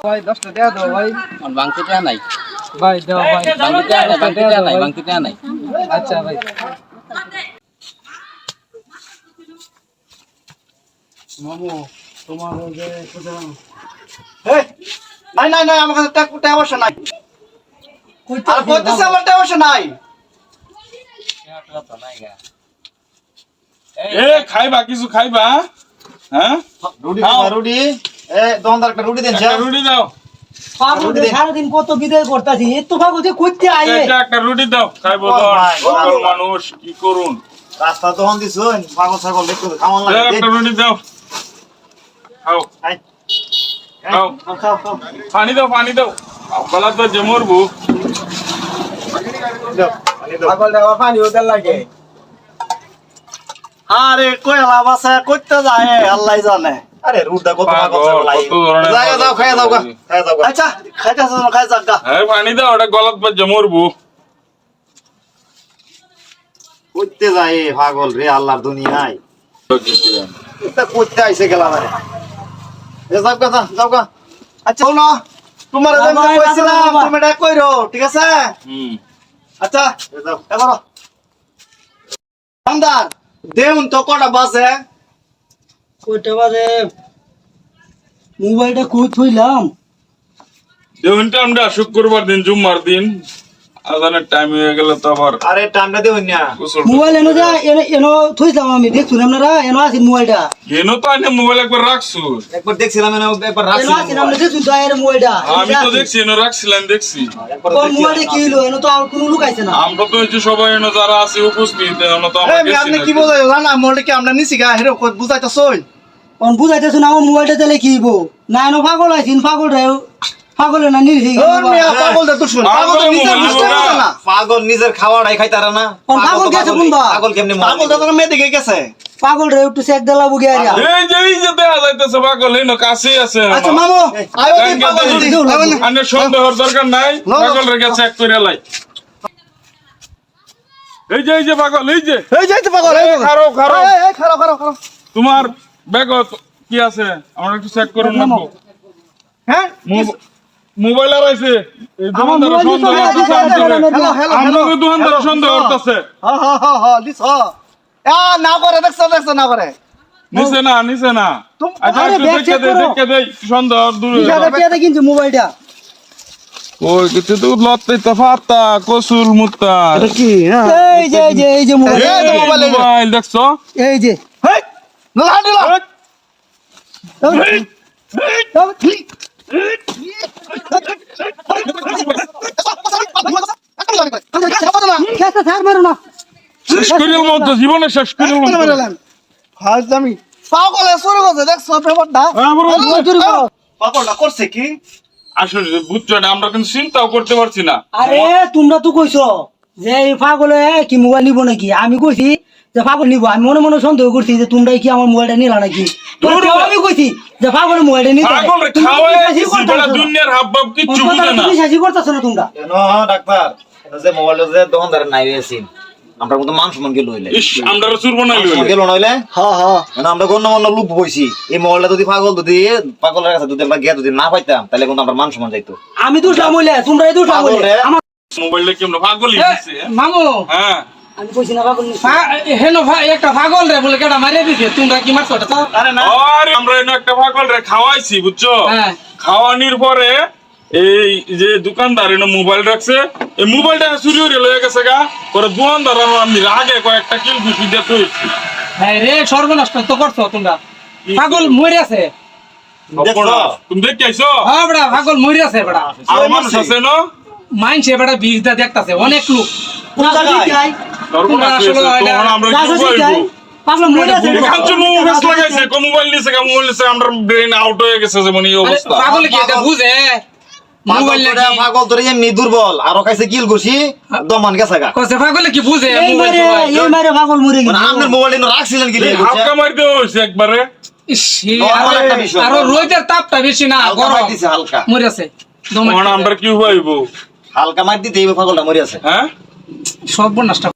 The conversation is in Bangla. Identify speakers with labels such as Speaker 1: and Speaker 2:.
Speaker 1: ভাই দশটা দেয়া দাও ভাই।
Speaker 2: আমার বাংতি টাকা নাই।
Speaker 1: ভাই দাও ভাই।
Speaker 2: বাংতি টাকা নাই বাংতি টাকা নাই নাই।
Speaker 1: আচ্ছা ভাই। মামু তোমার ওই যে কোথায়
Speaker 3: এই, নাই নাই নাই আমার কাছে টাকা টাকা পয়সা নাই। আর কইতেছে আমার টাকা পয়সা নাই।
Speaker 4: এ খাইবা কিছু খাইবা হ্যাঁ?
Speaker 3: রুটি। রুটি। এ দোকানদার একটা রুটি দেন
Speaker 4: রুটি দাও।
Speaker 5: সারাদিন কত বিদায় করতেছি এত ভাগ হচ্ছে করতে আয়ে।
Speaker 4: একটা একটা রুটি দাও খাইবো
Speaker 3: ও
Speaker 4: তো
Speaker 3: ভাই,
Speaker 4: সকল
Speaker 3: ভাই।
Speaker 4: মানুষ কি করুন?
Speaker 3: রাস্তা দোকান দিছুন পাগল ছাগল দেখতে খাওয়ান লাগে?
Speaker 4: একটা রুটি দাও। খাও। খাও।
Speaker 3: খাও খাও।
Speaker 4: পানি দাও পানি দাও। গলা তো যে মরবো।
Speaker 3: পানি দাও।
Speaker 1: পাগল দেওয়া পানি ওদের লাগে।
Speaker 3: আরে কই লাভ আছে? কইতে যায় আল্লাহ জানে। আরে রুটটা কত যাও যাও খাই যাও গা খাই যাও গা। আচ্ছা যাও গা।
Speaker 4: হ্যাঁ পানি দাও ওটা গলাত পর যে মরবো।
Speaker 3: কইতে যায় পাগল রে আল্লাহর দুনিয়ায় এটা করতে আইসে গেলাম আরে এ যাও গা যাও, যাও গা। আচ্ছা শোনো তোমার আমি কইছিলাম তুমি এটা কইরো ঠিক আছে?
Speaker 4: হুম।
Speaker 3: আচ্ছা এ যাও দেউন তো কটা বাজে?
Speaker 5: মোবাইলটা কই থইলাম?
Speaker 4: দেখুন আমরা শুক্রবার দিন জুম্মার দিন। আজানের টাইম হয়ে গেলে তো আবার
Speaker 3: আরে টাইমটা দেউন না।
Speaker 5: মোবাইল এনে যা এনে এনো থইলাম আমি দেখছুন আপনারা এনো আছে মোবাইলটা
Speaker 4: এনো তো মোবাইল একবার রাখছো।
Speaker 3: একবার দেখছিলাম এনে একবার
Speaker 5: এনো আছে আপনি দেখছুন তো এর মোবাইলটা
Speaker 4: আমি তো দেখছি এনো রাখছিলাম দেখছি।
Speaker 3: একবার
Speaker 5: কোন। মোবাইলে কি এনো তো আর কোনো না।
Speaker 4: আমরা তো হচ্ছে সবাই এনো যারা আছে উপস্থিত এনো তো আমরা গেছি
Speaker 3: আপনি কি বোঝাই জানা মোটে কি আমরা নিছি গা? হেরো বুঝাইতেছই।
Speaker 5: কোন বুঝাইতেছ না আমার মোবাইলটা তাহলে কি হইবো? না এনো পাগল আইছিন পাগল রে। পাগল না নিরহি
Speaker 3: পাগল দে শুন। পাগল তো নিজের
Speaker 4: পাগল
Speaker 3: বুঝতে না।
Speaker 6: পাগল নিজের খাওয়াটাই খাইতারা না।
Speaker 5: পাগল গেছে কোনবা
Speaker 6: পাগল কেমনি
Speaker 3: পাগল তো মেয়ে দিকে গেছে।
Speaker 5: পাগল রে একটু চেক দেলা বুগে আইয়া
Speaker 4: এই যে এই যে যাইতেছে পাগল এনো কাছেই আছে।
Speaker 3: আচ্ছা মামু আয়ো দি পাগল
Speaker 4: দেই।
Speaker 3: দি আয়ো না।
Speaker 4: আনে সন্দেহর দরকার নাই।
Speaker 3: না, না।
Speaker 4: পাগল রেখে চেক করে লাই। এই যে এই যে পাগল এই যে।
Speaker 3: এই যাই পাগল এই
Speaker 4: এই, খারো, খারো।
Speaker 3: এই, এই, খারো খারো খারো।
Speaker 4: তোমার ব্যাগত কি আছে? আমরা একটু চেক করুন লাগবো
Speaker 3: হ্যাঁ?
Speaker 4: মো- মোবাইল আর আছে। এই
Speaker 5: আমার
Speaker 4: দোকানদার সন্দেহ করতেছে দোকানদার সন্দেহ
Speaker 3: হ্যাঁ হ্যাঁ হ্যাঁ হ্যাঁ না করে দেখছ দেখছ না করে।
Speaker 4: নিছে না নিছে না। আচ্ছা দে। দে সন্দেহ দূর।
Speaker 5: টাকা মোবাইলটা?
Speaker 4: ওই কিছু তো লত্তে তো ফাতা কসুল মুত্তা।
Speaker 3: কি? হ্যাঁ
Speaker 5: এই যে এই যে এই যে মোবাইল।
Speaker 3: এই মোবাইল,
Speaker 4: মোবাইল দেখছ?
Speaker 5: এই যে।
Speaker 3: হেই লাডি
Speaker 4: শেষ করিল মতো জীবনে শেষ করিল মতো
Speaker 3: হাজামি পাগলে শুরু করছে দেখছ ব্যাপারটা
Speaker 5: চুরি
Speaker 3: করছে কি?
Speaker 4: আসলে বুঝছ না আমরা কিন্তু চিন্তাও করতে পারছি না।
Speaker 5: আরে তোমরা তো কইছো যে এই পাগলে কি মোবাইল নিব নাকি? আমি কইছি যে পাগল নিব। আমি মনে মনে সন্দেহ করছি যে তোমরা কি আমার মোবাইলটা নিলা নাকি। আমি কইছি যে পাগল মোবাইলটা নিতে।
Speaker 4: দিছি
Speaker 5: করতাছো? না।
Speaker 4: দুনিয়ার হাবভাব কিচ্ছু বুঝে না।
Speaker 5: তুমি বিশ্বাসই করতাছো না তোমরা?
Speaker 6: কেন ডাক্তার? যে মোবাইল যে দোকানদার নাই আমরা কিন্তু মান সম্মান গেল হইলে।
Speaker 4: আমরা চুর বানাই
Speaker 6: সম্মান গেল নইলে?
Speaker 3: হ্যাঁ হ্যাঁ
Speaker 6: মানে আমরা গণ্য মান্য লোক বইছি। এই মোবাইলটা যদি পাগল যদি পাগলের কাছে যদি আমরা গিয়ে যদি না পাইতাম তাহলে কিন্তু আমরা মান সম্মান যাইতো।
Speaker 5: আমি তোমরা। আমার
Speaker 4: মোবাইলটা কেমন পাগলই দিছে
Speaker 7: মামু!
Speaker 4: হ্যাঁ।
Speaker 5: আমি কইছি না পাগল নিছি।
Speaker 7: পা- একটা পাগল রে বলে কেটা মারিয়ে দিছে? তোমরা কি মারছো ওটা
Speaker 3: আরে না।
Speaker 4: আরে আমরা এনে একটা পাগল রে খাওয়াইছি বুঝছ?
Speaker 7: হ্যাঁ।
Speaker 4: খাওয়ানির পরে এই যে দোকানদার এনে মোবাইল রাখছে এই মোবাইলটা চুরি হয়ে লয়ে গেছে গা। পরে দোকানদার আমি আগে কয়েকটা কিল ঘুষি দিয়ে তুইছি
Speaker 7: হ্যাঁ রে সর্বনষ্ট তো করছ তোমরা। পাগল মরে আছে।
Speaker 4: তুমি দেখি আইছো?
Speaker 7: হ্যাঁ বেড়া পাগল মরে আছে বেড়া।
Speaker 4: আর মানুষ আছে না?
Speaker 7: মাইনছে বেড়া বীজটা দেখতাছে অনেক লোক
Speaker 3: কোন জায়গায়
Speaker 5: যাই,
Speaker 4: তখন
Speaker 7: আসলে এটা-
Speaker 4: আমরা
Speaker 5: যা
Speaker 4: কি
Speaker 5: খুশি যাই।
Speaker 4: বলবো
Speaker 5: পাগল মরে আছে রে।
Speaker 4: কাঞ্চন মুভেস লাগাইছে কম মোবাইল নিছে কম মোবাইল নিছে আমরা ব্রেন আউট হয়ে গেছে যেমন এই
Speaker 7: আরে,
Speaker 4: অবস্থা
Speaker 7: পাগল কি এটা বুঝে মোবাইল
Speaker 6: পাগল
Speaker 7: নাকি
Speaker 6: পাগল তোর এমনি দুর্বল আরো খাইছে কিল ঘুষি দমান গেছে গা
Speaker 7: কসে পাগল কি বুঝে
Speaker 5: এই
Speaker 7: মোবাইল
Speaker 5: মারে
Speaker 7: টোবাইল?
Speaker 5: এই মারে পাগল মরে
Speaker 6: মানে
Speaker 5: গেল
Speaker 6: আপনার মোবাইল রাখছিলেন কি লিয়ে ঘুরছে?
Speaker 4: হাফকা মার দেওয়া হয়েছে একবারে
Speaker 7: ইস, ই,
Speaker 6: normal
Speaker 7: আরে,
Speaker 6: একটা বিষয়,
Speaker 7: আরো
Speaker 6: normal।
Speaker 7: রোদের তাপটা বেশি না
Speaker 6: হালকা
Speaker 7: গরম
Speaker 6: মার দিছে, হালকা
Speaker 7: মরে আছে দমে
Speaker 4: তখন আমরা কি হইব
Speaker 6: হালকা মার দিতে এই পাগলটা মরে আছে।
Speaker 4: হ্যাঁ?
Speaker 7: সর্বনাশটা